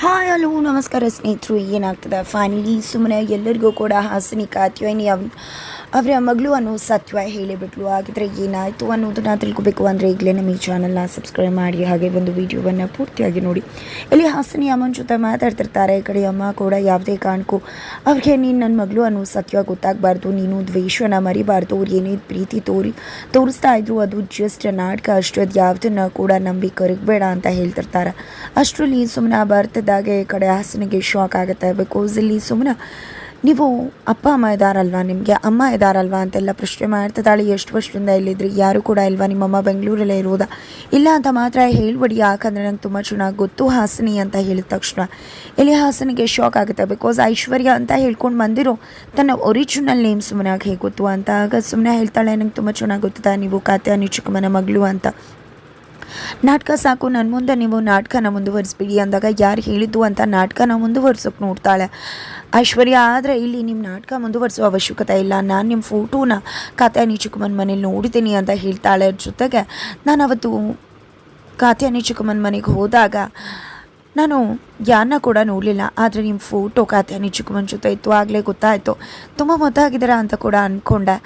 Hi hello ನಮಸ್ಕಾರ ಸ್ನೇಹಿತರು ಏನಾಗ್ತದೆ? ಫೈನಲಿ ಸುಮ್ಮನೆ ಎಲ್ಲರಿಗೂ ಕೂಡ ಹಾಸನಿಕ ಅಥವಾ ಅವರ ಮಗಳು ಅನ್ನೋ ಸತ್ಯ ಹೇಳಿಬಿಟ್ಲು ಹಾಗಿದ್ರೆ ಏನಾಯಿತು ಅನ್ನೋದನ್ನ ತಿಳ್ಕೊಬೇಕು ಅಂದರೆ ಈಗಲೇ ನಮ್ಮ ಈ ಚಾನಲ್ನ ಸಬ್ಸ್ಕ್ರೈಬ್ ಮಾಡಿ, ಹಾಗೆ ಒಂದು ವಿಡಿಯೋವನ್ನು ಪೂರ್ತಿಯಾಗಿ ನೋಡಿ. ಇಲ್ಲಿ ಹಾಸನಿ ಅಮ್ಮನ ಜೊತೆ ಮಾತಾಡ್ತಿರ್ತಾರೆ. ಈ ಕಡೆ ಅಮ್ಮ ಕೂಡ ಯಾವುದೇ ಕಾರಣಕ್ಕೂ, ಅವ್ರಿಗೆ ನೀನು ನನ್ನ ಮಗಳು ಅನ್ನೋ ಸತ್ಯ ಗೊತ್ತಾಗಬಾರ್ದು, ನೀನು ದ್ವೇಷನ ಮರಿಬಾರ್ದು, ಅವ್ರು ಏನೇ ಪ್ರೀತಿ ತೋರಿ, ತೋರಿಸ್ತಾ ಇದ್ರು ಅದು ಜಸ್ಟ್ ನಾಟಕ ಅಷ್ಟು ಅದು ಯಾವುದನ್ನು ಕೂಡ ನಂಬಿ ಕರಗಬೇಡ ಅಂತ ಹೇಳ್ತಿರ್ತಾರೆ. ಅಷ್ಟರಲ್ಲಿ ಸುಮ್ಮನೆ ಬರ್ತಿದ್ದಾಗೆ ಈ ಕಡೆ ಹಾಸನಿಗೆ ಶಾಕ್ ಆಗುತ್ತೆ. ಬಿಕಾಸ್ ಇಲ್ಲಿ ಸುಮ್ಮನೆ ನೀವು ಅಪ್ಪ, ಅಮ್ಮ ಇದ್ದಾರಲ್ವಾ ನಿಮಗೆ? ಅಮ್ಮ ಇದ್ದಾರಲ್ವಾ ಅಂತೆಲ್ಲ ಪ್ರಶ್ನೆ ಮಾಡ್ತಿದ್ದಾಳೆ ಎಷ್ಟು ವರ್ಷದಿಂದ ಇಲ್ಲಿದ್ರಿ? ಯಾರು ಕೂಡ ಇಲ್ವಾ? ನಿಮ್ಮಮ್ಮ ಬೆಂಗಳೂರಲ್ಲೇ ಇರೋದಾ ಇಲ್ಲ ಅಂತ ಮಾತ್ರ ಹೇಳ್ಬಿಡಿ, ಯಾಕಂದರೆ ನಂಗೆ ತುಂಬ ಚೆನ್ನಾಗಿ ಗೊತ್ತು. ಹಾಸನಿ ಅಂತ ಹೇಳಿದ ತಕ್ಷಣ ಇಲ್ಲಿ ಹಾಸನಿಗೆ ಶಾಕ್ ಆಗುತ್ತೆ? ಬಿಕಾಸ್ ಐಶ್ವರ್ಯ ಅಂತ ಹೇಳ್ಕೊಂಡು ಬಂದಿರೋ ತನ್ನ ಒರಿಜಿನಲ್ ನೇಮ್ ಸುಮ್ಮನೆ ಹೇಗೆ ಗೊತ್ತು ಅಂತ. ಆಗ ಸುಮ್ಮನೆ ಹೇಳ್ತಾಳೆ, ನಂಗೆ ತುಂಬ ಚೆನ್ನಾಗಿ ಗೊತ್ತಿದೆ? ನೀವು ಕಾತ್ಯಾನಿ ಚಿಕ್ಕಮ್ಮನ ಮಗಳು ಅಂತ. ನಾಟಕ ಸಾಕು ನನ್ನ ಮುಂದೆ ನೀವು ನಾಟಕನ ಮುಂದುವರಿಸ್ಬಿಡಿ ಅಂದಾಗ ಯಾರು ಹೇಳಿದ್ದು ಅಂತ ನಾಟಕನ ಮುಂದುವರ್ಸೋಕೆ ನೋಡ್ತಾಳೆ. ಐಶ್ವರ್ಯ, ಆದರೆ ಇಲ್ಲಿ ನಿಮ್ಮ ನಾಟಕ ಮುಂದುವರಿಸುವ ಅವಶ್ಯಕತೆ ಇಲ್ಲ. ನಾನು ನಿಮ್ಮ ಫೋಟೋನ ಕಾತ್ಯಾನಿ ಚಿಕ್ಕಮ್ಮನ ಮನೇಲಿ ನೋಡಿದ್ದೀನಿ ಅಂತ ಹೇಳ್ತಾಳೆ ಜೊತೆಗೆ. ನಾನು ಅವತ್ತು ಕಾತ್ಯಾನಿ ಚಿಕ್ಕಮ್ಮನ ಮನೆಗೆ ಹೋದಾಗ ನಾನು ಯಾರನ್ನ ಕೂಡ ನೋಡಲಿಲ್ಲ. ಆದರೆ ನಿಮ್ಮ ಫೋಟೋ ಕಾತ್ಯಾನಿ ಚಿಕ್ಕಮ್ಮನ ಜೊತೆ ಇತ್ತು. ಆಗಲೇ ಗೊತ್ತಾಯಿತು. ತುಂಬ ಮುದ್ದಾಗಿದ್ದೀರಾ ಅಂತ ಕೂಡ ಅಂದ್ಕೊಂಡೆ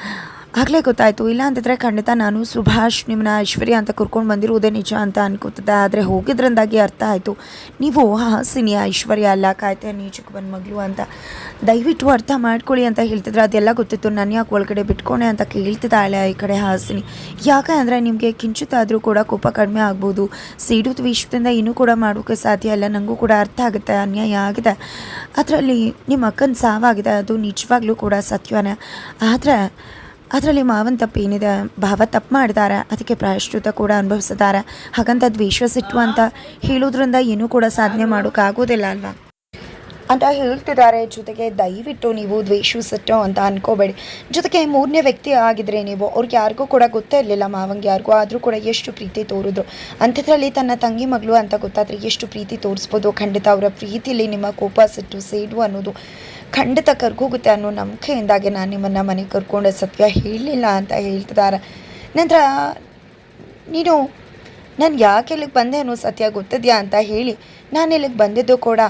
ಆಗಲೇ ಗೊತ್ತಾಯಿತು. ಇಲ್ಲ ಅಂತಿದ್ರೆ ಖಂಡಿತ ನಾನು ಸುಭಾಷ್ ನಿಮ್ಮನ್ನ ಐಶ್ವರ್ಯ ಅಂತ ಕರ್ಕೊಂಡು ಬಂದಿರುವುದೇ ನಿಜ ಅಂತ ಅನ್ಕೋತಿದ್ದೆ ಆದರೆ ಹೋಗಿದ್ರಿಂದಾಗಿ ಅರ್ಥ ಆಯಿತು. ನೀವು ಹಾಸಿನಿ ಐಶ್ವರ್ಯ ಅಲ್ಲ, ಕಾಯ್ತೆ, ನೀಚಕ್ಕೆ ಬಂದ ಮಗಳು ಅಂತ. ದಯವಿಟ್ಟು ಅರ್ಥ ಮಾಡ್ಕೊಳ್ಳಿ ಅಂತ ಹೇಳ್ತಿದ್ರೆ. ಅದೆಲ್ಲ ಗೊತ್ತಿತ್ತು. ನನ್ನ ಯಾಕೆ ಒಳಗಡೆ ಬಿಟ್ಕೊಂಡೆ ಅಂತ ಕೇಳ್ತಿದ್ದಾಳೆ ಈ ಕಡೆ ಹಾಸಿನಿ. ಯಾಕೆ ಅಂದರೆ ನಿಮಗೆ ಕಿಂಚಿತ್ತಾದರೂ ಕೂಡ ಕೋಪ ಕಡಿಮೆ ಆಗ್ಬೋದು. ಸಿಡು ವಿಶ್ವದಿಂದ ಇನ್ನೂ ಕೂಡ ಮಾಡೋಕ್ಕೆ ಸಾಧ್ಯ ಇಲ್ಲ. ನನಗೂ ಕೂಡ ಅರ್ಥ ಆಗುತ್ತೆ. ಅನ್ಯಾಯ ಆಗಿದೆ. ಅದರಲ್ಲಿ ನಿಮ್ಮ ಅಕ್ಕನ ಸಾವಾಗಿದೆ. ಅದು ನಿಜವಾಗ್ಲೂ ಕೂಡ ಸತ್ಯನೇ. ಆದರೆ ಅದರಲ್ಲಿ ಮಾವನ ತಪ್ಪೇನಿದೆ? ಭಾವ ತಪ್ಪು ಮಾಡಿದ್ದಾರೆ ಅದಕ್ಕೆ ಪ್ರಾಯಶ್ಚಿತ ಕೂಡ ಅನುಭವಿಸಿದ್ದಾರೆ. ಹಾಗಂತ ದ್ವೇಷ ಸಿಟ್ಟು ಅಂತ ಹೇಳೋದ್ರಿಂದ ಏನೂ ಕೂಡ ಸಾಧನೆ ಮಾಡೋಕ್ಕಾಗೋದಿಲ್ಲ ಅಲ್ವಾ? ಅಂತ ಹೇಳ್ತಿದ್ದಾರೆ. ಜೊತೆಗೆ ದಯವಿಟ್ಟು ನೀವು ದ್ವೇಷ ಸಿಟ್ಟು ಅಂತ ಅನ್ಕೋಬೇಡಿ. ಜೊತೆಗೆ ಮೂರನೇ ವ್ಯಕ್ತಿ ಆಗಿದ್ರೆ ನೀವು, ಅವ್ರಿಗೆ ಯಾರಿಗೂ ಕೂಡ ಗೊತ್ತೇ ಇರಲಿಲ್ಲ. ಮಾವಂಗೆ ಯಾರಿಗೂ ಆದರೂ ಕೂಡ ಎಷ್ಟು ಪ್ರೀತಿ ತೋರಿದ್ರು ಅಂಥದ್ರಲ್ಲಿ ತನ್ನ ತಂಗಿ ಮಗಳು ಅಂತ ಗೊತ್ತಾದರೆ ಎಷ್ಟು ಪ್ರೀತಿ ತೋರಿಸ್ಬೋದು. ಖಂಡಿತ ಅವರ ಪ್ರೀತಿಲಿ ನಿಮ್ಮ ಕೋಪ ಸಿಟ್ಟು ಸೇಡು ಅನ್ನೋದು ಖಂಡಿತ ಕರ್ಕೋಗುತ್ತೆ ಅನ್ನೋ ನಂಬಿಕೆಯಿಂದಾಗೆ ನಾನು ನಿಮ್ಮನ್ನು ಮನೆಗೆ ಕರ್ಕೊಂಡು ಸತ್ಯ ಹೇಳಲಿಲ್ಲ ಅಂತ ಹೇಳ್ತಿದ್ದಾರೆ. ನಂತರ ನೀನು, ನಾನು ಯಾಕೆ ಇಲ್ಲಿಗೆ ಬಂದೆ ಅನ್ನೋ ಸತ್ಯ ಗೊತ್ತಿದೆಯಾ ಅಂತ ಹೇಳಿ, ನಾನು ಇಲ್ಲಿಗೆ ಬಂದಿದ್ದು ಕೂಡ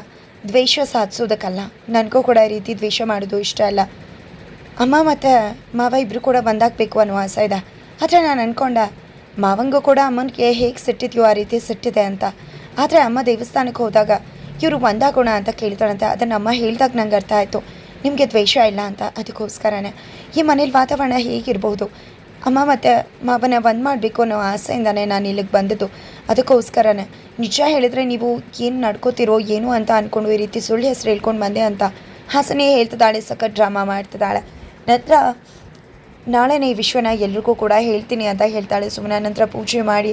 ದ್ವೇಷ ಸಾಧಿಸೋದಕ್ಕಲ್ಲ. ನನಗೂ ಕೂಡ ಈ ರೀತಿ ದ್ವೇಷ ಮಾಡೋದು ಇಷ್ಟ ಅಲ್ಲ. ಅಮ್ಮ ಮತ್ತು ಮಾವ ಇಬ್ಬರು ಕೂಡ ಬಂದಾಗಬೇಕು ಅನ್ನೋ ಆಸೆ ಇದೆ. ಆದರೆ ನಾನು ಅಂದ್ಕೊಂಡೆ ಮಾವಂಗೂ ಕೂಡ ಅಮ್ಮನಿಗೆ ಹೇಗೆ ಸಿಟ್ಟಿದೆಯೋ ಆ ರೀತಿ ಸಿಟ್ಟಿದೆ ಅಂತ. ಆದರೆ ಅಮ್ಮ ದೇವಸ್ಥಾನಕ್ಕೆ ಹೋದಾಗ ಇವರು ಒಂದಾಗೋಣ ಅಂತ ಕೇಳ್ತಾಳಂತೆ ಅದನ್ನು ಅಮ್ಮ ಹೇಳಿದಾಗ ನಂಗೆ ಅರ್ಥ ಆಯಿತು. ನಿಮಗೆ ದ್ವೇಷ ಇಲ್ಲ ಅಂತ, ಅದಕ್ಕೋಸ್ಕರನೇ. ಈ ಮನೇಲಿ ವಾತಾವರಣ ಹೇಗಿರ್ಬೋದು? ಅಮ್ಮ ಮತ್ತು ಮಾವನ ಒಂದು ಮಾಡಬೇಕು ಅನ್ನೋ ಆಸೆಯಿಂದನೇ ನಾನು ಇಲ್ಲಿಗೆ ಬಂದದ್ದು. ಅದಕ್ಕೋಸ್ಕರನೇ. ನಿಜ ಹೇಳಿದರೆ ನೀವು ಏನು ನಡ್ಕೋತಿರೋ ಏನು ಅಂತ ಅಂದ್ಕೊಂಡು ಈ ರೀತಿ ಸುಳ್ಳು ಹೆಸರು ಹೇಳ್ಕೊಂಡು ಬಂದೆ ಅಂತ ಹಾಸನೇ ಹೇಳ್ತಿದ್ದಾಳೆ, ಸಖತ್ ಡ್ರಾಮಾ ಮಾಡ್ತಿದ್ದಾಳೆ. ನಂತರ ನಾಳೆನೇ ಈ ವಿಶ್ವನ ಎಲ್ರಿಗೂ ಕೂಡ ಹೇಳ್ತೀನಿ ಅಂತ ಹೇಳ್ತಾಳೆ ಸುಮ್ಮನೆ ನಂತರ ಪೂಜೆ ಮಾಡಿ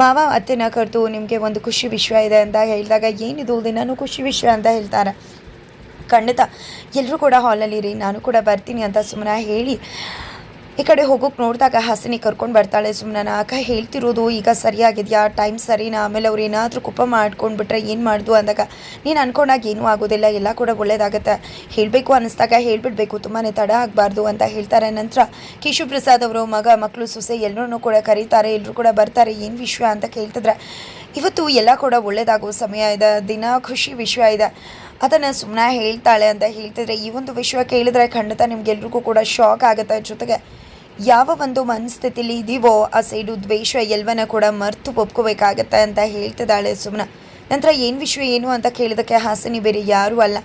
ಮಾವ ಅತ್ತೆನ ಕರೆದು ನಿಮಗೆ ಒಂದು ಖುಷಿ ವಿಶ್ವ ಇದೆ ಅಂತ ಹೇಳಿದಾಗ, ಏನಿದು ದಿನಾನು ಖುಷಿ ವಿಶ್ವ ಅಂತ ಹೇಳ್ತಾರೆ. ಖಂಡಿತ ಎಲ್ಲರೂ ಕೂಡ ಹಾಲಲ್ಲಿರಿ ನಾನು ಕೂಡ ಬರ್ತೀನಿ ಅಂತ ಸುಮ್ಮನೆ ಹೇಳಿ ಈ ಕಡೆ ಹೋಗೋಕೆ ನೋಡಿದಾಗ ಹಾಸಿನಿ ಕರ್ಕೊಂಡು ಬರ್ತಾಳೆ ಸುಮ್ಮನೆ ಅಕ್ಕ ಹೇಳ್ತಿರೋದು, ಈಗ ಸರಿಯಾಗಿದೆಯಾ? ಟೈಮ್ ಸರಿನಾ? ಆಮೇಲೆ ಅವ್ರು ಏನಾದರೂ ಕುಪ್ಪ ಮಾಡ್ಕೊಂಡ್ಬಿಟ್ರೆ ಏನು ಮಾಡ್ದು? ಅಂದಾಗ, ನೀನು ಅನ್ಕೊಂಡಾಗ ಏನೂ ಆಗೋದಿಲ್ಲ, ಎಲ್ಲ ಕೂಡ ಒಳ್ಳೇದಾಗತ್ತೆ. ಹೇಳಬೇಕು ಅನ್ನಿಸ್ದಾಗ ಹೇಳ್ಬಿಡ್ಬೇಕು. ತುಂಬಾ ತಡ ಆಗಬಾರ್ದು, ಅಂತ ಹೇಳ್ತಾರೆ. ನಂತರ ಕಿಶು ಪ್ರಸಾದ್ ಅವರು, ಮಗ ಮಕ್ಕಳು ಸೊಸೆ ಎಲ್ಲರೂ ಕೂಡ ಕರೀತಾರೆ. ಎಲ್ಲರೂ ಕೂಡ ಬರ್ತಾರೆ. ಏನು ವಿಷಯ ಅಂತ ಕೇಳ್ತಿದ್ರೆ, ಇವತ್ತು ಎಲ್ಲ ಕೂಡ ಒಳ್ಳೇದಾಗೋ ಸಮಯ ಇದೆ. ದಿನ ಖುಷಿ ವಿಷಯ ಇದೆ. ಅದನ್ನು ಸುಮ್ಮನೆ ಹೇಳ್ತಾಳೆ ಅಂತ ಹೇಳ್ತಿದ್ರೆ, ಈ ಒಂದು ವಿಷಯ ಕೇಳಿದ್ರೆ ಖಂಡಿತ ನಿಮ್ಗೆಲ್ರಿಗೂ ಕೂಡ ಶಾಕ್ ಆಗುತ್ತೆ. ಜೊತೆಗೆ ಯಾವ ಒಂದು ಮನಸ್ಥಿತಿಲಿ ಇದೀವೋ ಆ ಸೈಡು ದ್ವೇಷ ಎಲ್ಲವನ್ನ ಕೂಡ ಮರ್ತು ಒಪ್ಕೋಬೇಕಾಗತ್ತೆ ಅಂತ ಹೇಳ್ತಿದ್ದಾಳೆ ಸುಮ್ಮನ ನಂತರ ಏನು ವಿಷಯ ಏನು ಅಂತ ಕೇಳಿದಕ್ಕೆ ಹಾಸಿನಿ ಬೇರೆ ಯಾರೂ ಅಲ್ಲ.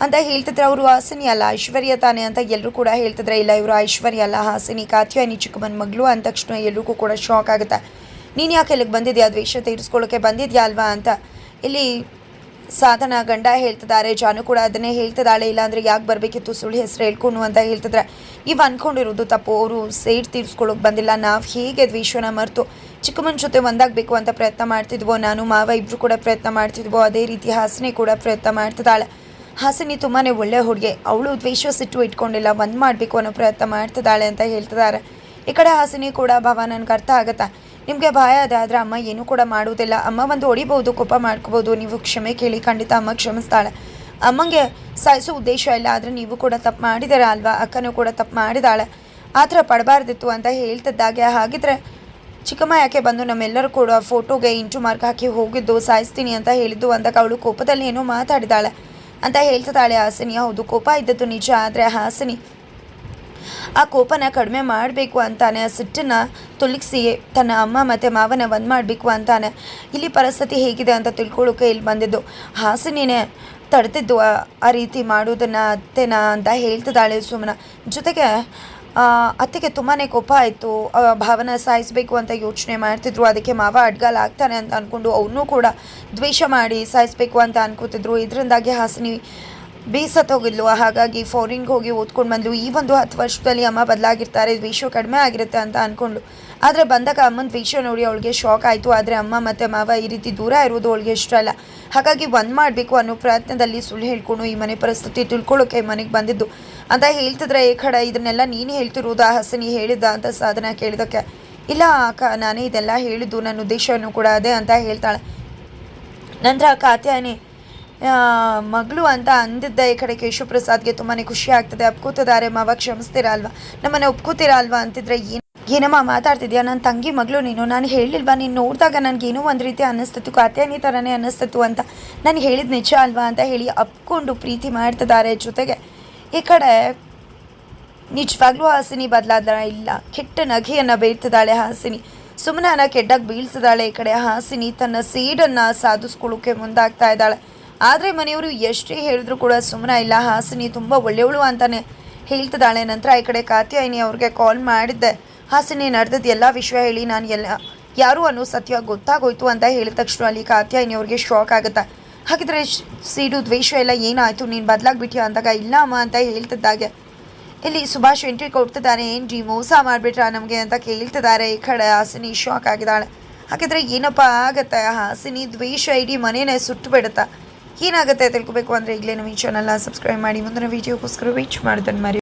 ಅಂತ ಹೇಳ್ತಿದ್ರೆ ಅವರು ಹಾಸನಿ ಅಲ್ಲ, ಐಶ್ವರ್ಯ ತಾನೆ ಅಂತ ಎಲ್ಲರೂ ಕೂಡ ಹೇಳ್ತಿದ್ರೆ, ಇಲ್ಲ, ಇವರು ಐಶ್ವರ್ಯ ಅಲ್ಲ, ಹಾಸಿನಿ ಕಾತ್ಯಾನಿ ಚಿಕ್ಕಮ್ಮನ ಮಗಳು ಅಂದ ತಕ್ಷಣ ಎಲ್ರಿಗೂ ಕೂಡ ಶಾಕ್ ಆಗುತ್ತೆ. ನೀನು ಯಾಕೆ ಇಲ್ಲಿಗೆ ಬಂದಿದ್ಯಾ? ದ್ವೇಷ ತೀರಿಸ್ಕೊಳ್ಳೋಕೆ ಬಂದಿದ್ಯಾ ಅಲ್ವಾ ಅಂತ. ಇಲ್ಲಿ ಸಾಧನ ಗಂಡ ಹೇಳ್ತಿದ್ದಾರೆ. ಜಾನು ಕೂಡ ಅದನ್ನೇ ಹೇಳ್ತಿದ್ದಾಳೆ. ಇಲ್ಲಾಂದ್ರೆ ಯಾಕೆ ಬರಬೇಕಿತ್ತು ಸುಳ್ಳು ಹೆಸರು ಹೇಳ್ಕೊಂಡು ಅಂತ ಹೇಳ್ತಿದ್ರೆ, ಇವ್ ಅಂದ್ಕೊಂಡಿರೋದು ತಪ್ಪು. ಅವರು ಸೇಡ್ ತೀರಿಸ್ಕೊಳ್ಳೋಕೆ ಬಂದಿಲ್ಲ. ನಾವು ಹೇಗೆ ದ್ವೇಷನ ಮರೆತು ಚಿಕ್ಕಮ್ಮನ ಜೊತೆ ಒಂದಾಗಬೇಕು ಅಂತ ಪ್ರಯತ್ನ ಮಾಡ್ತಿದ್ವೋ? ನಾನು, ಮಾವ ಇಬ್ಬರು ಕೂಡ ಪ್ರಯತ್ನ ಮಾಡ್ತಿದ್ವೋ? ಅದೇ ರೀತಿ ಹಾಸನೆ ಕೂಡ ಪ್ರಯತ್ನ ಮಾಡ್ತಿದ್ದಾಳೆ. ಹಾಸಿನಿ ತುಂಬಾ ಒಳ್ಳೆ ಹುಡುಗಿ. ಅವಳು ದ್ವೇಷ ಸಿಟ್ಟು ಇಟ್ಕೊಂಡಿಲ್ಲ. ಒಂದು ಮಾಡಬೇಕು ಅನ್ನೋ ಪ್ರಯತ್ನ ಮಾಡ್ತಿದ್ದಾಳೆ ಅಂತ ಹೇಳ್ತಿದ್ದಾರೆ. ಈ ಕಡೆ ಹಾಸಿನಿ ಕೂಡ ಭಾವ, ನನ್ಗೆ ಅರ್ಥ ಆಗುತ್ತಾ? ನಿಮಗೆ ಭಯ ಅದಾದರೆ ಅಮ್ಮ ಏನೂ ಕೂಡ ಮಾಡುವುದಿಲ್ಲ. ಅಮ್ಮ ಒಂದು ಹೊಡಿಬೋದು ಕೋಪ ಮಾಡ್ಕೋಬೋದು ನೀವು ಕ್ಷಮೆ ಕೇಳಿ, ಖಂಡಿತ ಅಮ್ಮ ಕ್ಷಮಿಸ್ತಾಳೆ. ಅಮ್ಮಂಗೆ ಸಾಯಿಸೋ ಉದ್ದೇಶ ಇಲ್ಲ, ಆದರೆ ನೀವು ಕೂಡ ತಪ್ಪು ಮಾಡಿದ್ದೀರ ಅಲ್ವಾ? ಅಕ್ಕನೂ ಕೂಡ ತಪ್ಪು ಮಾಡಿದಾಳೆ ಆ ಥರ ಪಡಬಾರ್ದಿತ್ತು ಅಂತ ಹೇಳ್ತಿದ್ದಾಗೆ. ಹಾಗಿದ್ರೆ ಚಿಕ್ಕಮ್ಮ ಯಾಕೆ ಬಂದು ನಮ್ಮೆಲ್ಲರೂ ಕೂಡ ಫೋಟೋಗೆ ಇಂಟು ಮಾರ್ಕ್ ಹಾಕಿ ಹೋಗಿದ್ದು, ಸಾಯಿಸ್ತೀನಿ ಅಂತ ಹೇಳಿದ್ದು ಅಂದಾಗ ಅವಳು ಕೋಪದಲ್ಲಿ ಏನೋ ಮಾತಾಡಿದಾಳೆ ಅಂತ ಹೇಳ್ತಿದ್ದಾಳೆ ಹಾಸಿನಿ. ಹೌದು, ಕೋಪ ಇದ್ದದ್ದು ನಿಜ, ಆದರೆ ಹಾಸಿನಿ ಆ ಕೋಪನ ಕಡಿಮೆ ಮಾಡಬೇಕು ಅಂತಾನೆ. ಆ ಸಿಟ್ಟನ್ನು ತೊಲಗಿಸಿ ತನ್ನ ಅಮ್ಮ ಮತ್ತು ಮಾವನ ಒಂದು ಮಾಡಬೇಕು ಅಂತಾನೆ. ಇಲ್ಲಿ ಪರಿಸ್ಥಿತಿ ಹೇಗಿದೆ ಅಂತ ತಿಳ್ಕೊಳ್ಳೋಕೆ ಇಲ್ಲಿ ಬಂದಿದ್ದು. ಹಾಸಿನಿನೇ ತಡೆದಿದ್ದು ಆ- ರೀತಿ ಮಾಡೋದನ್ನು ಅತ್ತೆನ ಅಂತ ಹೇಳ್ತಿದ್ದಾಳೆ ಸುಮ್ಮನ ಜೊತೆಗೆ ಅತ್ತೆಗೆ ತುಂಬಾ ಕೋಪ ಆಯಿತು. ಭಾವನ ಸಾಯಿಸಬೇಕು ಅಂತ ಯೋಚನೆ ಮಾಡ್ತಿದ್ರು. ಅದಕ್ಕೆ ಮಾವ ಅಡ್ಗಾಲ ಆಗ್ತಾನೆ ಅಂತ ಅಂದ್ಕೊಂಡು ಅವನು ಕೂಡ ದ್ವೇಷ ಮಾಡಿ ಸಾಯಿಸಬೇಕು ಅಂತ ಅನ್ಕೋತಿದ್ರು. ಇದರಿಂದಾಗಿ ಹಾಸಿನಿ ಬೇಸತ್ತು ಹೋಗಿದ್ಲು ಹಾಗಾಗಿ ಫಾರಿನ್ಗೆ ಹೋಗಿ ಓದ್ಕೊಂಡು ಬಂದ್ಲು. ಈ ಒಂದು ಹತ್ತು ವರ್ಷದಲ್ಲಿ ಅಮ್ಮ ಬದಲಾಗಿರ್ತಾರೆ. ದ್ವೇಷ ಕಡಿಮೆ ಆಗಿರುತ್ತೆ ಅಂತ ಅಂದ್ಕೊಂಡ್ಲು ಆದರೆ ಬಂದಾಗ ಅಮ್ಮನ ದ್ವೇಷ ನೋಡಿ ಅವಳಿಗೆ ಶಾಕ್ ಆಯಿತು. ಆದರೆ ಅಮ್ಮ ಮತ್ತು ಮಾವ ಈ ರೀತಿ ದೂರ ಇರೋದು ಅವಳಿಗೆ ಇಷ್ಟ ಅಲ್ಲ. ಹಾಗಾಗಿ ಒಂದು ಮಾಡಬೇಕು ಅನ್ನೋ ಪ್ರಯತ್ನದಲ್ಲಿ ಸುಳ್ಳು ಹೇಳ್ಕೊಂಡು ಈ ಮನೆ ಪರಿಸ್ಥಿತಿ ತಿಳ್ಕೊಳ್ಳೋಕೆ ಮನೆಗೆ ಬಂದಿದ್ದು. ಅಂತ ಹೇಳ್ತಿದ್ರೆ ಈ ಕಡೆ ಇದನ್ನೆಲ್ಲ ನೀನು ಹೇಳ್ತಿರೋದಾ ಹಸನಿ ಹೇಳಿದ್ದ ಅಂತ ಸಾಧನ ಕೇಳಿದಕ್ಕೆ. ಇಲ್ಲ ಅಕ್ಕ ನಾನೇ ಇದೆಲ್ಲ ಹೇಳಿದ್ದು. ನನ್ನ ಉದ್ದೇಶವನ್ನು ಕೂಡ ಅದೇ ಅಂತ ಹೇಳ್ತಾಳೆ. ನಂತರ ಕಾತ್ಯಾಯನಿ ಆ, ಮಗಳು ಅಂತ ಅಂದಿದ್ದ. ಈ ಕಡೆ ಕೇಶವಪ್ರಸಾದ್ಗೆ ತುಂಬಾ ಖುಷಿ ಆಗ್ತದೆ. ಒಪ್ಕೋತಿದ್ದಾರೆ ಮಾವ ಕ್ಷಮಿಸ್ತೀರಾ ಅಲ್ವಾ? ನಮ್ಮನ್ನ ಒಪ್ಕೋತೀರಾ ಅಲ್ವಾ ಅಂತಿದ್ರೆ, ಏನು ಏನಮ್ಮ ಮಾತಾಡ್ತಿದ್ಯಾ? ನನ್ನ ತಂಗಿ ಮಗಳು ನೀನು. ನಾನು ಹೇಳಿಲ್ವಾ? ನೀನು ನೋಡಿದಾಗ ನನಗೇನೋ ಒಂದು ರೀತಿ ಅನ್ನಿಸ್ತಿತ್ತು ಕಾತ್ಯಾನಿ ಥರನೇ ಅನ್ನಿಸ್ತಿತ್ತು ಅಂತ ನಾನು ಹೇಳಿದ ನಿಜ ಅಲ್ವಾ ಅಂತ ಹೇಳಿ ಅಪ್ಕೊಂಡು ಪ್ರೀತಿ ಮಾಡ್ತಿದ್ದಾರೆ ಜೊತೆಗೆ. ಈ ಕಡೆ ನಿಜವಾಗ್ಲೂ ಹಾಸಿನಿ ಬದಲಾದ ಇಲ್ಲ. ಕೆಟ್ಟ ನಗೆಯನ್ನು ಬೀಳ್ತಿದ್ದಾಳೆ ಹಾಸಿನಿ. ಸುಮ್ಮನೆ ಕೆಡ್ಡಾಗಿ ಬೀಳ್ಸಿದಾಳೆ ಈ ಕಡೆ ಹಾಸಿನಿ. ತನ್ನ ಸೀಡನ್ನು ಸಾಧಿಸ್ಕೊಳ್ಳೋಕೆ ಮುಂದಾಗ್ತಾ ಇದ್ದಾಳೆ. ಆದರೆ ಮನೆಯವರು ಎಷ್ಟೇ ಹೇಳಿದ್ರು ಕೂಡ ಸುಮ್ಮನೆ ಇಲ್ಲ, ಹಾಸಿನಿ ತುಂಬ ಒಳ್ಳೆಯವಳು ಅಂತಾನೆ ಹೇಳ್ತಿದ್ದಾಳೆ. ನಂತರ ಈ ಕಡೆ ಕಾತ್ಯಾಯಿನಿ ಅವ್ರಿಗೆ ಕಾಲ್ ಮಾಡಿದ್ದೆ. ಹಾಸಿನಿ ನಡೆದದ್ದು ಎಲ್ಲ ವಿಷಯ ಹೇಳಿ, ನಾನು ಎಲ್ಲ ಯಾರು ಅನ್ನೋ ಸತ್ಯ ಗೊತ್ತಾಗೋಯ್ತು ಅಂತ ಹೇಳಿದ ತಕ್ಷಣ ಅಲ್ಲಿ ಕಾತ್ಯಾಯಿನಿ ಅವ್ರಿಗೆ ಶಾಕ್ ಆಗುತ್ತೆ. ಹಾಗಿದ್ರೆ ಸೀಡು, ದ್ವೇಷ ಎಲ್ಲ ಏನಾಯಿತು? ನೀನು ಬದಲಾಗ್ಬಿಟ್ಟಿಯೋ ಅಂದಾಗ? ಇಲ್ಲ ಅಮ್ಮ ಅಂತ ಹೇಳ್ತಿದ್ದಾಗೆ. ಇಲ್ಲಿ ಸುಭಾಷ್ ಎಂಟ್ರಿ ಕೊಡ್ತಿದ್ದಾನೆ. ಏನ್ರಿ ಮೋಸ ಮಾಡಿಬಿಟ್ರ ನಮಗೆ ಅಂತ ಕೇಳ್ತಿದ್ದಾರೆ. ಈ ಕಡೆ ಹಾಸಿನಿ ಶಾಕ್ ಆಗಿದ್ದಾಳೆ. ಹಾಗಿದ್ರೆ ಏನಪ್ಪ ಆಗತ್ತೆ? ಹಾಸಿನಿ ದ್ವೇಷ ಇಡೀ ಮನೇನೆ ಸುಟ್ಟು ಬಿಡುತ್ತಾ ಏನಾಗುತ್ತೆ ತಿಳ್ಕೊಬೇಕು ಅಂದರೆ ಈಗಲೇ ನಮ್ಮ ಈ ಚಾನಲ್ನ ಸಬ್ಸ್ಕ್ರೈಬ್ ಮಾಡಿ ಮುಂದಿನ ವೀಡಿಯೋಗೋಸ್ಕರ ವೀಚ್ ಮಾಡ್ತಾನೆ ಮರಿ.